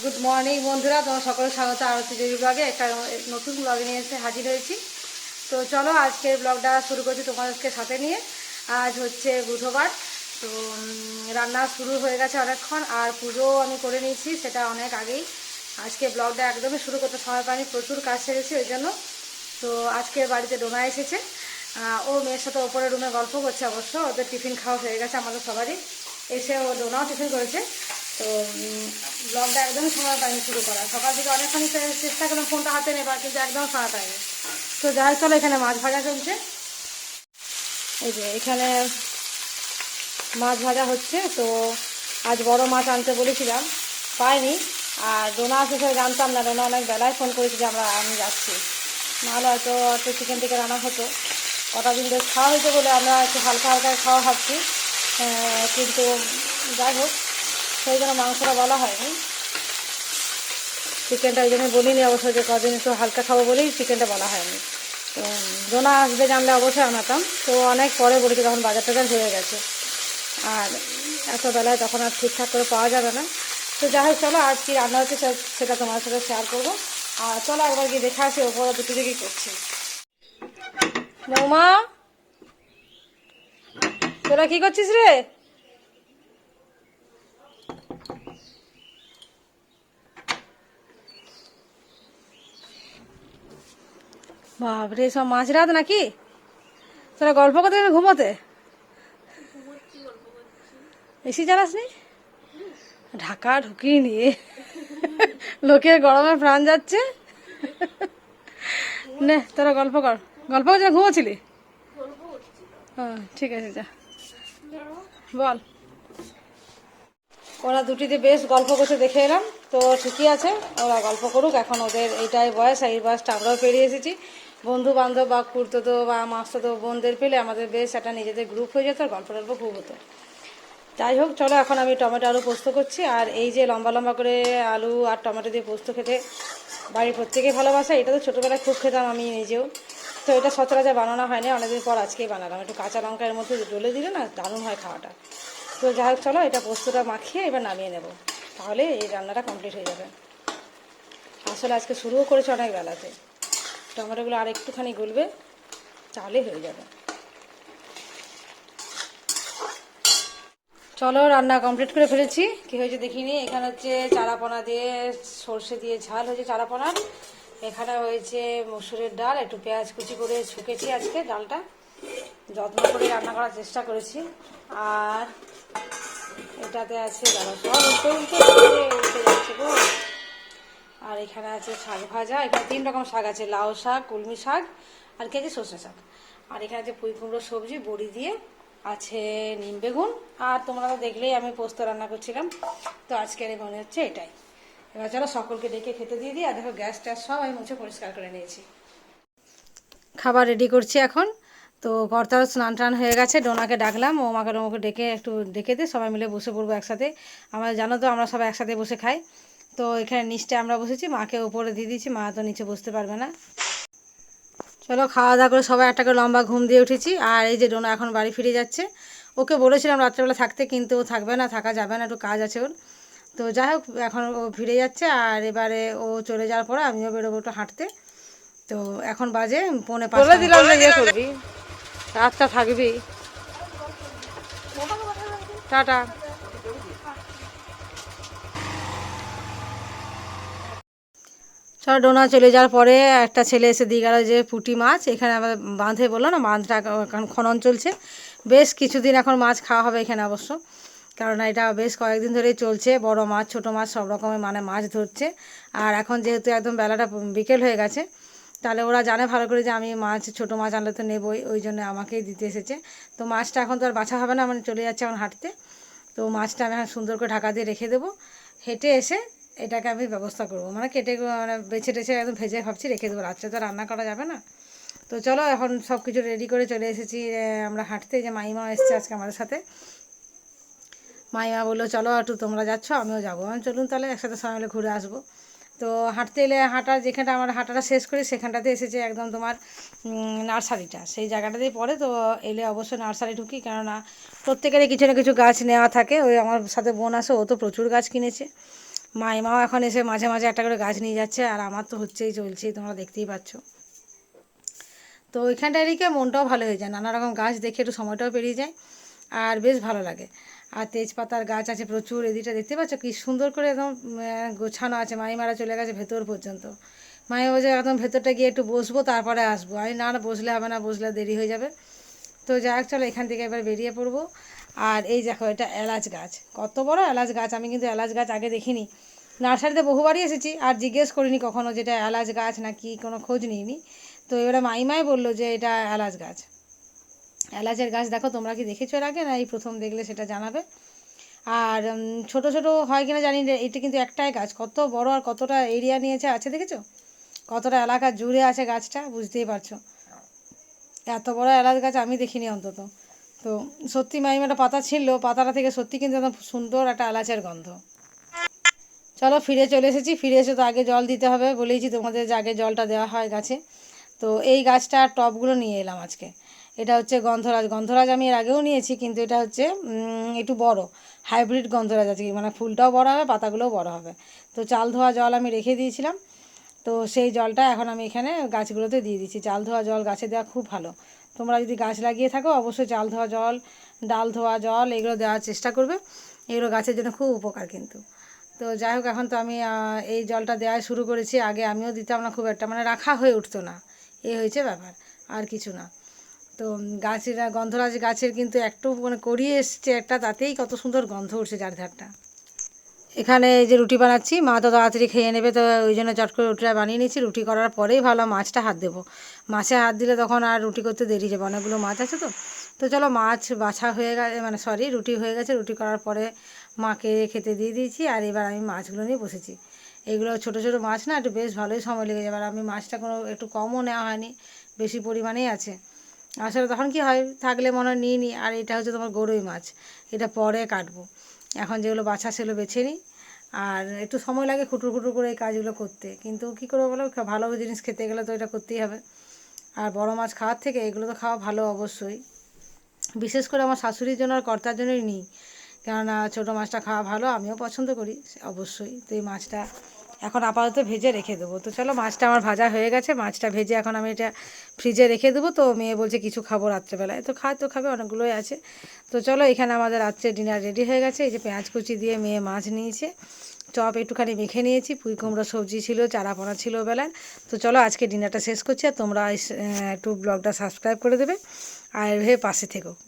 Good morning বন্ধুরা। তোমার সকলে স্বাগত। আরতি দেবী ব্লগে একটা নতুন ব্লগে নিয়ে এসে হাজির হয়েছি। তো চলো, আজকের ব্লগটা শুরু করছি তোমাদেরকে সাথে নিয়ে। আজ হচ্ছে বুধবার। তো রান্না শুরু হয়ে গেছে অনেকক্ষণ, আর পুজো আমি করে নিয়েছি, সেটা অনেক আগেই। আজকে ব্লগটা একদমই শুরু করতে সময় পাইনি, প্রচুর কাজ সেরেছি ওই জন্য। তো, আজকে বাড়িতে ডোনা এসেছে। ও মেয়ের সাথে ওপরে রুমে গল্প করছে অবশ্য। ওদের টিফিন খাওয়া হয়ে গেছে আমাদের সবারই। এসে ও ডোনাও টিফিন করেছে। তো ব্লগটা একদমই সময় পাইনি শুরু করা সকাল থেকে অনেকখানি চে- চেষ্টা করলাম ফোনটা হাতে নেবার, কিন্তু একদম সময় পাইনি। তো যাই চলো এখানে মাছ ভাজা চলছে। এই যে, এখানে মাছ ভাজা হচ্ছে, তো আজ বড় মাছ আনতে বলেছিলাম, পাইনি। আর ডোনা আসে সেটা জানতাম না। ডোনা অনেক বেলায় ফোন করেছি যে আমরা, আমি যাচ্ছি। নাহলে হয়তো একটু চিকেন টিকেন আনা হতো। কটা দিন খাওয়া হয়েছে বলে আমরা একটু হালকা হালকা খাওয়া ভাবছি। কিন্তু যাই হোক সেই জন্য মাংসটা বলা হয়নি। চিকেনটা ওই জন্য বলিনি অবশ্য যে কদিন একটু হালকা খাব বলেই চিকেনটা বলা হয়নি। তো জোনা আসবে জানলে অবশ্যই আনাতাম। তো অনেক পরে বলেছি তখন বাজার টাজার হয়ে গেছে। আর এত বেলায় তখন আর ঠিকঠাক করে পাওয়া যাবে না। তো যাই হোক, চলো আর কী রান্না হচ্ছে সেটা তোমার সাথে শেয়ার করব। আর চলো একবার গিয়ে দেখে আসি ওপরে দুটো দিকে করছি। বৌমা তোরা কি করছিস রে? বাপরে, সব মাঝ রাত নাকি? তোরা গল্প করতে ঘুমোতে? এসি চালাসনি? ঢাকা ঢুকিয়ে নিয়ে লোকের গরমে প্রাণ যাচ্ছে। নে, তোরা গল্প কর। গল্প করছিল ঘুমোছিলি হ্যাঁ ঠিক আছে, যা। বল। ওরা দুটিতে বেশ গল্প করছে দেখে এলাম। তো ঠিকই আছে, ওরা গল্প করুক। এখন ওদের এইটাই বয়স, এই বয়সটা আমরাও পেরিয়ে এসেছি। বন্ধু বান্ধব বা কুর্ততো বা মাস্ততো বোনদের পেলে আমাদের বেশ একটা নিজেদের গ্রুপ হয়ে যেত আর গল্প টল্প খুব হতো। যাই হোক, চলো এখন আমি টমেটো আলু পোস্ত করছি আর এই যে লম্বা লম্বা করে আলু আর টমেটো দিয়ে পোস্ত খেতে বাড়ির প্রত্যেকেই ভালোবাসে, এটা তো ছোটোবেলায় খুব খেতাম আমি নিজেও। তো এটা সচরাচর বানানো হয়নি, অনেকদিন পর আজকেই বানালাম। একটু কাঁচা লঙ্কা এর মধ্যে ডলে দিলে না দারুণ হয় খাওয়াটা। তো যাই হোক, চলো এটা পোস্তটা মাখিয়ে এবার নামিয়ে নেব। তাহলে এই রান্নাটা কমপ্লিট হয়ে যাবে। আসলে আজকে শুরুও করেছে অনেক বেলাতে। টমেটোগুলো আর একটুখানি গলবে তাহলেই হয়ে যাবে। চলো রান্না কমপ্লিট করে ফেলেছি। কি হয়েছে দেখিনি? এখানে হচ্ছে চারাপোনা দিয়ে সর্ষে দিয়ে ঝাল হয়েছে চারাপোনার। এখানে হয়েছে মসুরের ডাল, একটু পেঁয়াজ কুচি করে শুকেছি আজকে ডালটা। যত্ন করে রান্না করার চেষ্টা করেছি। আর এটাতে আছে দাদা সব উল্টে উল্টে উল্টে যাচ্ছে গো। আর এখানে আছে শাক ভাজা, এখানে তিন রকম শাক আছে, লাউ শাক, কলমি শাক, আর কি আছে সর্ষে শাক। আর এখানে আছে পুঁই কুমড়ো সবজি, বড়ি দিয়ে আছে নিম বেগুন, আর তোমরা তো দেখলেই আমি পোস্ত রান্না করছিলাম। তো আজকের মনে হচ্ছে এটাই। এবার চলো সকলকে ডেকে খেতে দিয়ে দিই, আর দেখো গ্যাস ট্যাস সব আমি মুছে পরিষ্কার করে নিয়েছি। খাবার রেডি করছি এখন। তো কর্তার স্নান টান হয়ে গেছে, ডোনাকে ডাকলাম ও মাকে ওকে ডেকে একটু ডেকে দে, সবাই মিলে বসে পড়ব একসাথে। আমরা জানো তো আমরা সবাই একসাথে বসে খাই। তো এখানে নিচটা আমরা বসেছি মাকে উপরে দিয়ে দিয়েছি মা তো নিচে বসতে পারবে না। চলো খাওয়া দাওয়া করে সবাই একটা করে লম্বা ঘুম দিয়ে উঠেছি আর এই যে ডোনা এখন বাড়ি ফিরে যাচ্ছে। ওকে বলেছিলাম রাত্রেবেলা থাকতে কিন্তু ও থাকবে না থাকা যাবে না একটু কাজ আছে ওর। তো যাই হোক এখন ও ফিরে যাচ্ছে আর এবারে ও চলে যাওয়ার পরে আমিও বেরোবো একটু হাঁটতে। তো এখন বাজে পৌনে পাঁচ বলে দিলাম যে ইয়ে করবি। রাতটা থাকবি। টাটা। চলো ডোনা চলে যাওয়ার পরে একটা ছেলে এসে দিয়ে গেল যে পুঁটি মাছ, এখানে আমাদের বাঁধে বলল না, বাঁধটা এখন খনন চলছে। বেশ কিছুদিন এখন মাছ খাওয়া হবে এখানে অবশ্য কারণ এটা বেশ কয়েকদিন ধরেই চলছে, বড় মাছ, ছোট মাছ, সব রকমের মানে মাছ ধরছে। আর এখন যেহেতু একদম বেলাটা বিকেল হয়ে গেছে, তাহলে ওরা জানে ভালো করে যে আমি মাছ, ছোট মাছ আনলে তো নেবই, ওই জন্য আমাকেই দিতে এসেছে। তো মাছটা এখন তো আর বাছা হবে না মানে চলে যাচ্ছে এখন হাঁটতে। তো মাছটা আমি এখন সুন্দর করে ঢাকা দিয়ে রেখে দেবো। হেঁটে এসে এটাকে আমি ব্যবস্থা করব। মানে কেটে মানে বেছে টেছে একদম ভেজে ভাবছি রেখে দেবো। রাত্রে তো রান্না করা যাবে না। তো চলো এখন সব কিছু রেডি করে চলে এসেছি। আমরা হাঁটতে যে মাইমা এসছে আজকে আমাদের সাথে। মাইমা বলল, চলো একটু তোমরা যাচ্ছ, আমিও যাব। আমি চলুন তাহলে, একসাথে সবাই মিলে ঘুরে আসব। তো হাঁটতে এলে হাঁটা, যেখানটা আমার হাঁটাটা শেষ করি, সেখানটাতে এসেছে একদম তোমার নার্সারিটা। সেই জায়গাটাতেই পড়ে। তো এলে অবশ্যই নার্সারি ঢুকি। কেননা প্রত্যেকেরই কিছু না কিছু গাছ নেওয়া থাকে। ওই আমার সাথে বোন আসে ও তো প্রচুর গাছ কিনেছে। মাইমাও এখন এসে মাঝে মাঝে একটা করে গাছ নিয়ে যাচ্ছে আর আমার তো হচ্ছেই, চলছেই, তোমরা দেখতেই পাচ্ছ। তো ওইখানটা এদিকে মনটাও ভালো হয়ে যায়, নানা রকম গাছ দেখে একটু সময়টাও পেরিয়ে যায় আর বেশ ভালো লাগে। আর তেজপাতার গাছ আছে প্রচুর, এদিকটা দেখতে পাচ্ছ কি সুন্দর করে একদম গোছানো আছে, মাইমারা চলে গেছে ভেতর পর্যন্ত। মাই বলছে, একদম ভেতরটা গিয়ে একটু বসবো, তারপরে আসব। আমি, না না, বসলে হবে না, বসলে দেরি হয়ে যাবে। তো যাই হোক, চলো এখান থেকে এবার বেরিয়ে পড়ব। আর এই দেখো, এটা এলাচ গাছ। কত বড় এলাচ গাছ, আমি কিন্তু এলাচ গাছ আগে দেখিনি। নার্সারিতে বহুবারই এসেছি, আর জিজ্ঞেস করিনি কখনো যেটা এলাচ গাছ না কি কোনো খোঁজ নিইনি। তো এবারে মাইমাই বলল যে এটা এলাচ গাছ। এলাচের গাছ দেখো, তোমরা কি দেখেছ এর আগে? না, এই প্রথম দেখলে সেটা জানাবে। আর ছোট ছোট হয় কিনা জানি না, এটা কিন্তু একটাই গাছ। কত বড় আর কতটা এরিয়া নিয়েছে, আছে দেখেছ? কতটা এলাকা জুড়ে আছে গাছটা, বুঝতেই পারছ। এত বড় এলাচ গাছ আমি দেখিনি অন্তত। তো সত্যি মাইমাটা পাতা ছিল, পাতাটা থেকে সত্যি কিন্তু একদম সুন্দর একটা এলাচের গন্ধ। চলো ফিরে চলে এসেছি, ফিরে এসে তো আগে জল দিতে হবে বলেইছি তোমাদের যে আগে জলটা দেওয়া হয় গাছে। তো এই গাছটার টবগুলো নিয়ে এলাম আজকে। এটা হচ্ছে গন্ধরাজ। গন্ধরাজ আমি এর আগেও নিয়েছি, কিন্তু এটা হচ্ছে একটু বড়। হাইব্রিড গন্ধরাজ আছে মানে ফুলটাও বড় হবে, পাতাগুলোও বড় হবে। তো চাল ধোয়া জল আমি রেখে দিয়েছিলাম। তো সেই জলটা এখন আমি এখানে গাছগুলোতে দিয়ে দিচ্ছি। চাল ধোয়া জল গাছে দেওয়া খুব ভালো। তোমরা যদি গাছ লাগিয়ে থাকো, অবশ্যই চাল ধোয়া জল, ডাল ধোয়া জল, এগুলো দেওয়ার চেষ্টা করবে। এগুলো গাছের জন্য খুব উপকার কিন্তু। তো যাই হোক, এখন তো আমি এই জলটা দেওয়া শুরু করেছি। আগে আমিও দিতাম না খুব একটা মানে রাখা হয়ে উঠতো না। এই হয়েছে ব্যাপার, আর কিছু না। তো গাছের, গন্ধরাজ গাছের কিন্তু একটু মানে করিয়ে এসছে একটা, তাতেই কত সুন্দর গন্ধ উঠছে চারধারটা। এখানে এই যে রুটি বানাচ্ছি, মা তো তাড়াতাড়ি খেয়ে নেবে, তো ওই জন্য চট করে রুটিটা বানিয়ে নিচ্ছি রুটি করার পরেই ভালো মাছটা হাত দেবো। মাছে হাত দিলে তখন আর রুটি করতে দেরি যাবে। অনেকগুলো মাছ আছে তো। তো চলো মাছ বাছা হয়ে গেছে মানে সরি রুটি হয়ে গেছে। রুটি করার পরে মাকে খেতে দিয়ে দিয়েছি আর এবার আমি মাছগুলো নিয়ে বসেছি। এগুলো ছোট ছোট মাছ না, একটু বেশ ভালোই সময় লেগে যাবে। আর আমি মাছটা কোনো একটু কমও নেওয়া হয়নি, বেশি পরিমাণেই আছে। আসলে তখন কি হয়, থাকলে মনে হয় নিয়ে নিই আর এটা হচ্ছে তোমার গরুই মাছ। এটা পরে কাটবো। এখন যেগুলো বাছা সেগুলো বেছে নিই। আর একটু সময় লাগে খুটুর খুটুর করে এই কাজগুলো করতে। কিন্তু কী করব বলো? ভালো জিনিস খেতে গেলে তো এটা করতেই হবে। আর বড় মাছ খাওয়ার থেকে এগুলো তো খাওয়া ভালো অবশ্যই। বিশেষ করে আমার শাশুড়ির জন্য আর কর্তার জন্যই নিই। কেননা ছোটো মাছটা খাওয়া ভালো, আমিও পছন্দ করি অবশ্যই। তো এই মাছটা এখন আপাতত ভেজে রেখে দেবো। তো চলো, মাছটা আমার ভাজা হয়ে গেছে। মাছটা ভেজে এখন আমি এটা ফ্রিজে রেখে দেবো। তো মেয়ে বলছে কিছু খাব রাত্রেবেলায়। তো খায় তো খাবে, অনেকগুলোই আছে। তো চলো, এখানে আমাদের রাত্রে ডিনার রেডি হয়ে গেছে। এই যে পেঁয়াজ কুচি দিয়ে মেয়ে মাছ নিয়েছে। চপ একটুখানি মেখে নিয়েছি। পুঁই কুমড়ো সবজি ছিল, চারাপোনা ছিল বেলার তো চলো, আজকে ডিনারটা শেষ করছি। আর তোমরা একটু ব্লগটা সাবস্ক্রাইব করে দেবে। আর এভাবে পাশে থেকো।